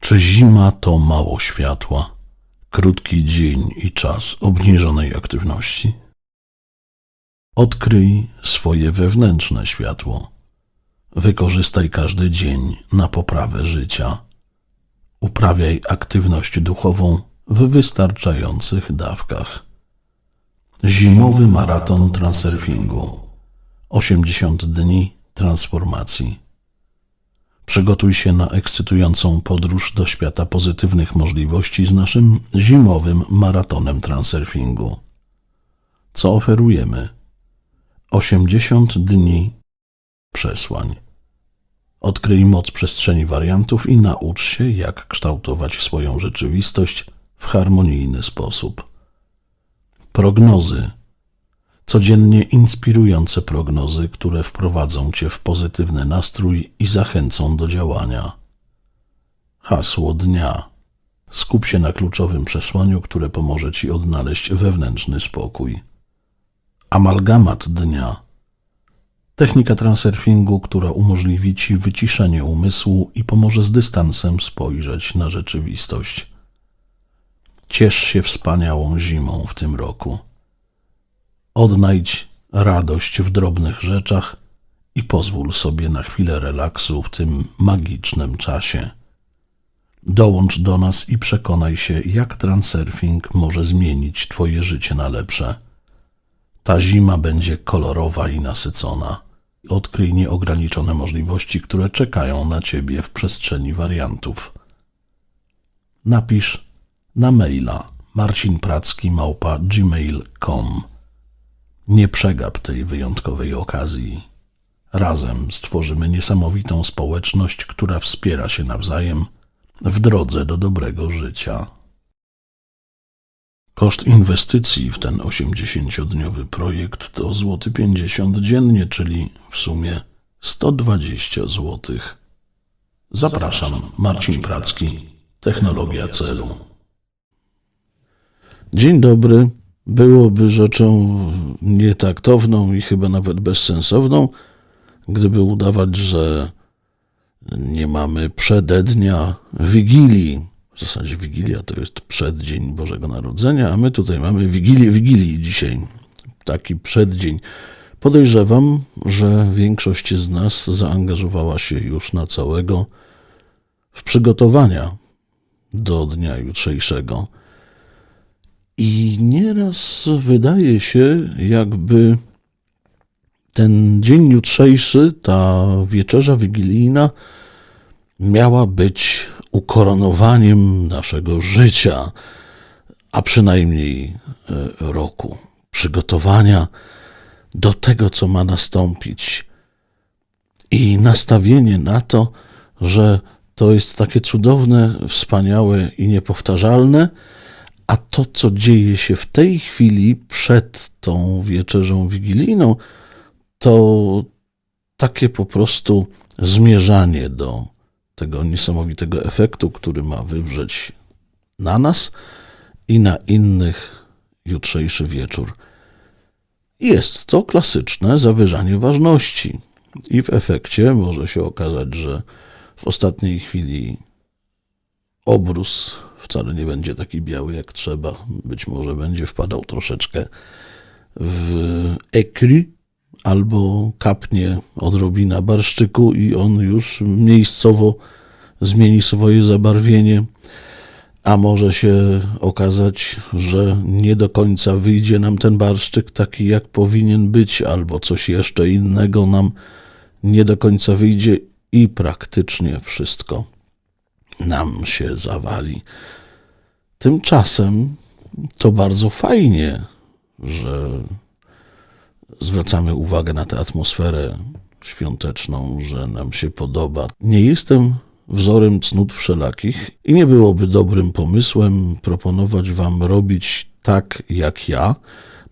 Czy zima to mało światła, krótki dzień i czas obniżonej aktywności? Odkryj swoje wewnętrzne światło. Wykorzystaj każdy dzień na poprawę życia. Uprawiaj aktywność duchową w wystarczających dawkach. Zimowy maraton transurfingu. 80 dni transformacji. Przygotuj się na ekscytującą podróż do świata pozytywnych możliwości z naszym zimowym maratonem transurfingu. Co oferujemy? 80 dni przesłań. Odkryj moc przestrzeni wariantów i naucz się, jak kształtować swoją rzeczywistość w harmonijny sposób. Prognozy. Codziennie inspirujące prognozy, które wprowadzą Cię w pozytywny nastrój i zachęcą do działania. Hasło dnia. Skup się na kluczowym przesłaniu, które pomoże Ci odnaleźć wewnętrzny spokój. Amalgamat dnia. Technika transurfingu, która umożliwi Ci wyciszenie umysłu i pomoże z dystansem spojrzeć na rzeczywistość. Ciesz się wspaniałą zimą w tym roku. Odnajdź radość w drobnych rzeczach i pozwól sobie na chwilę relaksu w tym magicznym czasie. Dołącz do nas i przekonaj się, jak transurfing może zmienić Twoje życie na lepsze. Ta zima będzie kolorowa i nasycona. Odkryj nieograniczone możliwości, które czekają na Ciebie w przestrzeni wariantów. Napisz na maila marcinpracki.gmail.com Nie przegap tej wyjątkowej okazji. Razem stworzymy niesamowitą społeczność, która wspiera się nawzajem w drodze do dobrego życia. Koszt inwestycji w ten 80-dniowy projekt to złoty 50 dziennie, czyli w sumie 120 zł. Zapraszam, Marcin Pracki, Technologia Celu. Dzień dobry. Byłoby rzeczą nietaktowną i chyba nawet bezsensowną, gdyby udawać, że nie mamy przedednia Wigilii. W zasadzie Wigilia to jest przeddzień Bożego Narodzenia, a my tutaj mamy Wigilię Wigilii dzisiaj. Taki przeddzień. Podejrzewam, że większość z nas zaangażowała się już na całego w przygotowania do dnia jutrzejszego. I nieraz wydaje się, jakby ten dzień jutrzejszy, ta wieczerza wigilijna, miała być ukoronowaniem naszego życia, a przynajmniej e, roku. Przygotowania do tego, co ma nastąpić. I nastawienie na to, że to jest takie cudowne, wspaniałe i niepowtarzalne, a to, co dzieje się w tej chwili przed tą wieczerzą wigilijną, to takie po prostu zmierzanie do tego niesamowitego efektu, który ma wywrzeć na nas i na innych jutrzejszy wieczór. Jest to klasyczne zawyżanie ważności, i w efekcie może się okazać, że w ostatniej chwili obrus wcale nie będzie taki biały jak trzeba. Być może będzie wpadał troszeczkę w ekry, albo kapnie odrobina barszczyku i on już miejscowo zmieni swoje zabarwienie, a może się okazać, że nie do końca wyjdzie nam ten barszczyk taki, jak powinien być, albo coś jeszcze innego nam nie do końca wyjdzie i praktycznie wszystko nam się zawali. Tymczasem to bardzo fajnie, że zwracamy uwagę na tę atmosferę świąteczną, że nam się podoba. Nie jestem wzorem cnót wszelakich i nie byłoby dobrym pomysłem proponować wam robić tak jak ja,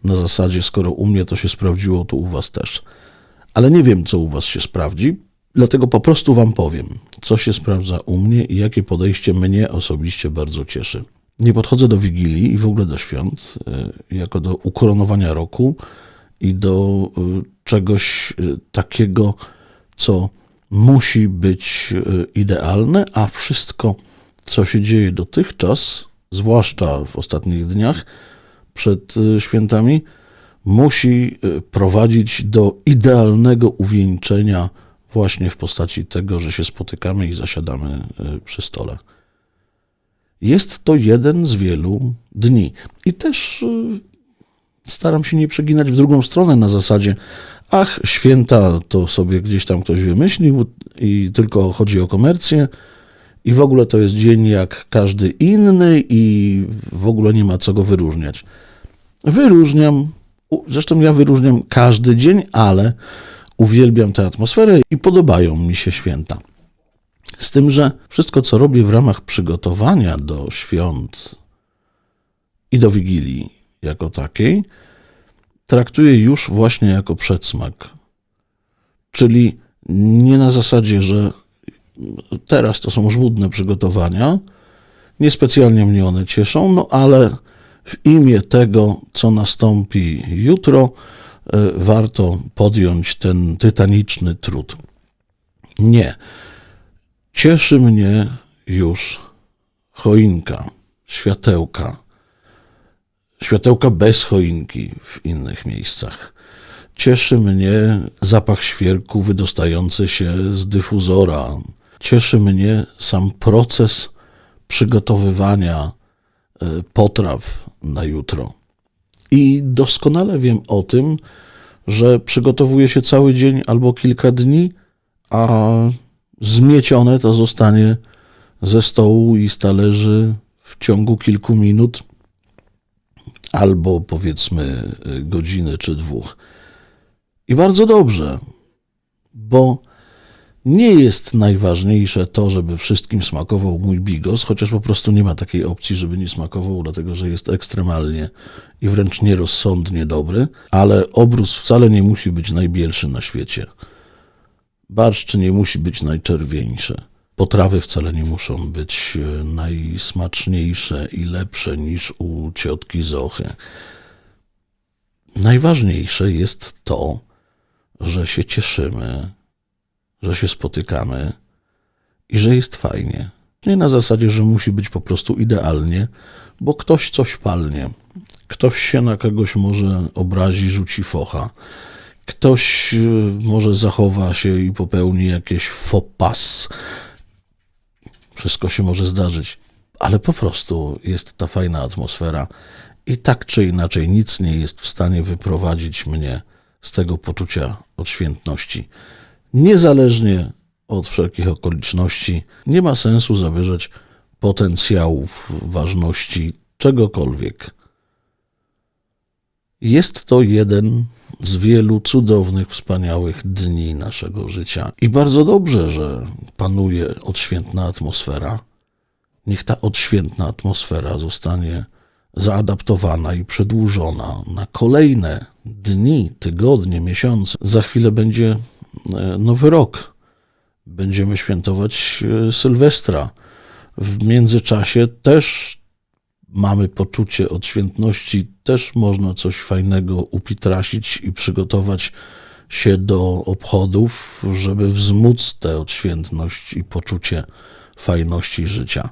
na zasadzie skoro u mnie to się sprawdziło, to u was też. Ale nie wiem, co u was się sprawdzi, dlatego po prostu wam powiem, co się sprawdza u mnie i jakie podejście mnie osobiście bardzo cieszy. Nie podchodzę do Wigilii i w ogóle do świąt y, jako do ukoronowania roku i do y, czegoś y, takiego, co musi być idealne, a wszystko, co się dzieje dotychczas, zwłaszcza w ostatnich dniach przed świętami, musi prowadzić do idealnego uwieńczenia właśnie w postaci tego, że się spotykamy i zasiadamy y, przy stole. Jest to jeden z wielu dni. I też y, staram się nie przeginać w drugą stronę na zasadzie, ach, święta to sobie gdzieś tam ktoś wymyślił i tylko chodzi o komercję i w ogóle to jest dzień jak każdy inny i w ogóle nie ma co go wyróżniać. Wyróżniam, zresztą ja wyróżniam każdy dzień, ale uwielbiam tę atmosferę i podobają mi się święta. Z tym, że wszystko, co robię w ramach przygotowania do świąt i do Wigilii jako takiej, traktuję już właśnie jako przedsmak. Czyli nie na zasadzie, że teraz to są żmudne przygotowania, niespecjalnie mnie one cieszą, no ale w imię tego, co nastąpi jutro, warto podjąć ten tytaniczny trud. Nie. Cieszy mnie już choinka, światełka. Światełka bez choinki w innych miejscach. Cieszy mnie zapach świerku wydostający się z dyfuzora. Cieszy mnie sam proces przygotowywania e, potraw na jutro. I doskonale wiem o tym, że przygotowuje się cały dzień albo kilka dni, a zmiecione to zostanie ze stołu i z talerzy w ciągu kilku minut, albo powiedzmy godziny czy dwóch. I bardzo dobrze, bo nie jest najważniejsze to, żeby wszystkim smakował mój bigos, chociaż po prostu nie ma takiej opcji, żeby nie smakował, dlatego że jest ekstremalnie i wręcz nierozsądnie dobry, ale obrus wcale nie musi być najbielszy na świecie. Barszcz nie musi być najczerwieńszy. Potrawy wcale nie muszą być e, najsmaczniejsze i lepsze niż u ciotki Zochy. Najważniejsze jest to, że się cieszymy, że się spotykamy i że jest fajnie. Nie na zasadzie, że musi być po prostu idealnie, bo ktoś coś palnie. Ktoś się na kogoś może obrazi, rzuci focha. Ktoś y, może zachowa się i popełni jakieś faux pas. Wszystko się może zdarzyć, ale po prostu jest ta fajna atmosfera i tak czy inaczej nic nie jest w stanie wyprowadzić mnie z tego poczucia odświętności. Niezależnie od wszelkich okoliczności, nie ma sensu zawyżać potencjałów ważności czegokolwiek. Jest to jeden z wielu cudownych, wspaniałych dni naszego życia. I bardzo dobrze, że panuje odświętna atmosfera. Niech ta odświętna atmosfera zostanie zaadaptowana i przedłużona na kolejne dni, tygodnie, miesiące. Za chwilę będzie nowy rok. Będziemy świętować e, Sylwestra. W międzyczasie też mamy poczucie odświętności, też można coś fajnego upitrasić i przygotować się do obchodów, żeby wzmóc tę odświętność i poczucie fajności życia.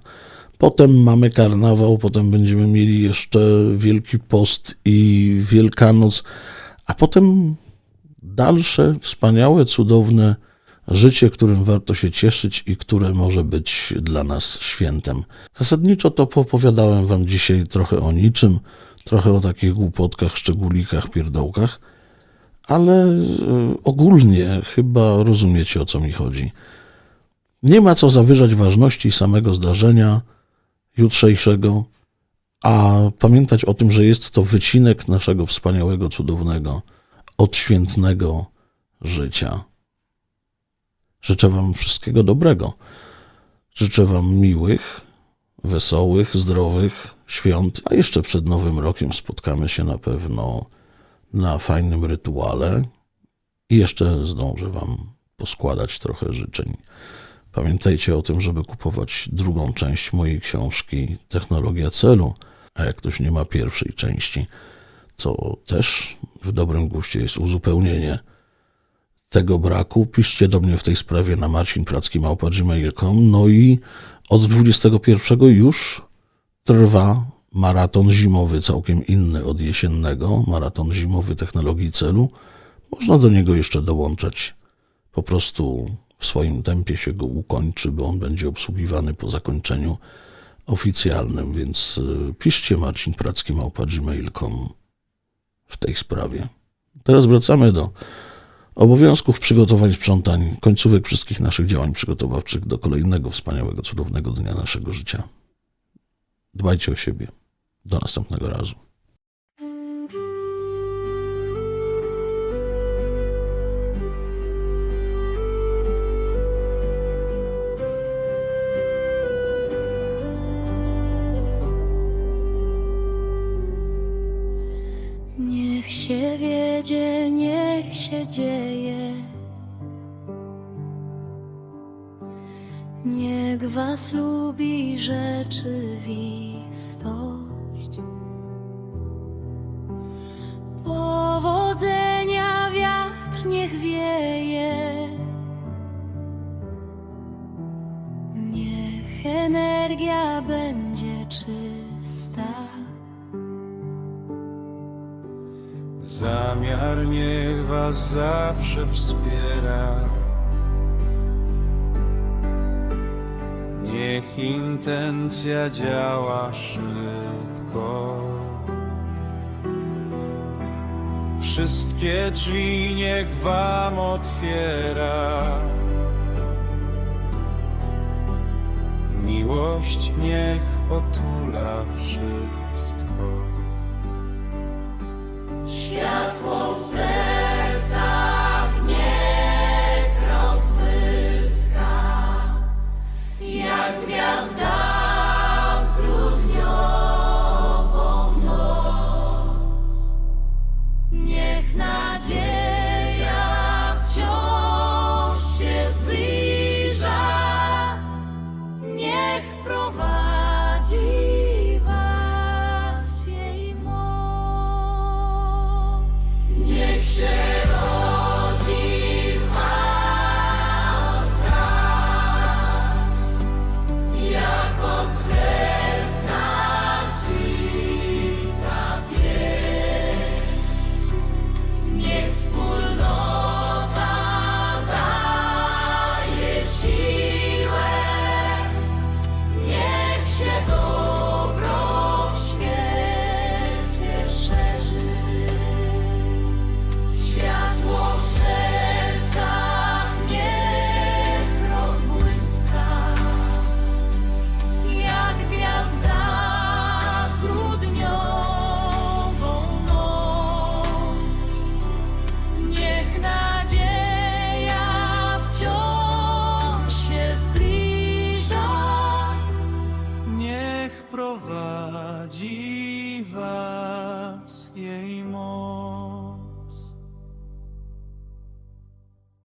Potem mamy karnawał, potem będziemy mieli jeszcze Wielki Post i Wielkanoc, a potem dalsze, wspaniałe, cudowne życie, którym warto się cieszyć i które może być dla nas świętem. Zasadniczo to poopowiadałem Wam dzisiaj trochę o niczym, trochę o takich głupotkach, szczególikach, pierdołkach, ale y, ogólnie chyba rozumiecie o co mi chodzi. Nie ma co zawyżać ważności samego zdarzenia jutrzejszego, a pamiętać o tym, że jest to wycinek naszego wspaniałego, cudownego, odświętnego życia. Życzę Wam wszystkiego dobrego. Życzę Wam miłych, wesołych, zdrowych świąt, a jeszcze przed Nowym Rokiem spotkamy się na pewno na fajnym rytuale i jeszcze zdążę Wam poskładać trochę życzeń. Pamiętajcie o tym, żeby kupować drugą część mojej książki Technologia celu, a jak ktoś nie ma pierwszej części, to też w dobrym guście jest uzupełnienie tego braku. Piszcie do mnie w tej sprawie na marcinpracki.gmail.com No i od 21 już trwa maraton zimowy, całkiem inny od jesiennego, maraton zimowy technologii celu. Można do niego jeszcze dołączać. Po prostu w swoim tempie się go ukończy, bo on będzie obsługiwany po zakończeniu oficjalnym, więc y, piszcie marcinpracki.gmail.com w tej sprawie. Teraz wracamy do obowiązków przygotowań, sprzątań, końcówek wszystkich naszych działań przygotowawczych do kolejnego wspaniałego, cudownego dnia naszego życia. Dbajcie o siebie. Do następnego razu. Wiedzie, niech się dzieje. Niech was lubi rzeczywistość. Powodzenia wiatr niech wieje. Zamiar niech was zawsze wspiera. Niech intencja działa szybko. Wszystkie drzwi niech wam otwiera. Miłość niech otula wszystko. Światło w.